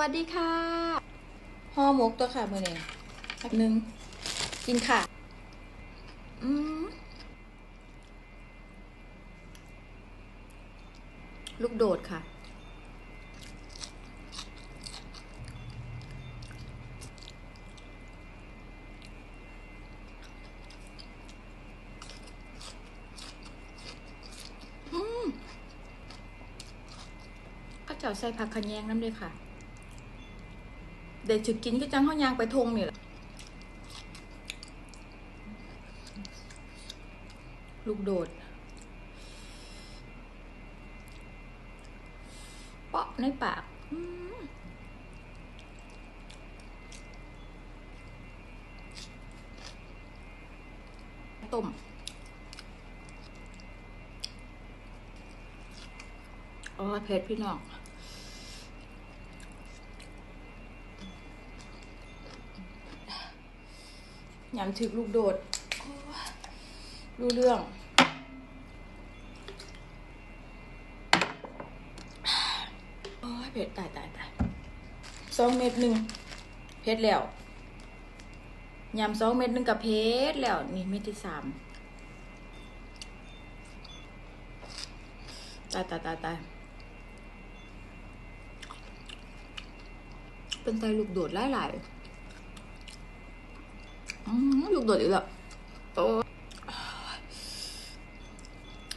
วัสดีค่ะห่อหมกตัวค่ะมือนี้สักหนึ่งกินค่ะ อืมลูกโดดค่ะ อืมก็เจ้าใส่ผักขะแยงน้ำด้วยค่ะ เด็กจึกกินก็จังข้าวยางไปทงนี่แหละลูกโดดเปาะในปากต้มอ๋อเผ็ดพี่น้อง ยำถึกลูกโดด รู้เรื่อง โอ้ยเผ็ดตายตายตายสองเม็ดหนึ่งเผ็ดแล้วยำสองเม็ดหนึ่งกับเผ็ดแล้ว นี่เม็ดที่สามตายตายตายตายเป็นไตลูกโดดหลายๆอืม ลูกโดดอีกแล้วโอ้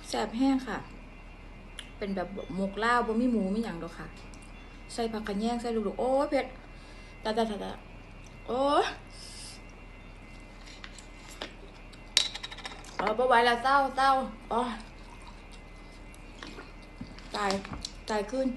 แสบแห้งค่ะ เป็นแบบหมกเล่าบ่มีหมูไมีอย่างดอกค่ะ ใส่ผักกระแยงใส่ลูกๆโอ้เผ็ดตาตาตาตาโอ้เออบ่ไหวแล้วเศร้าเศร้าอ๋อตาย ตายขึ้น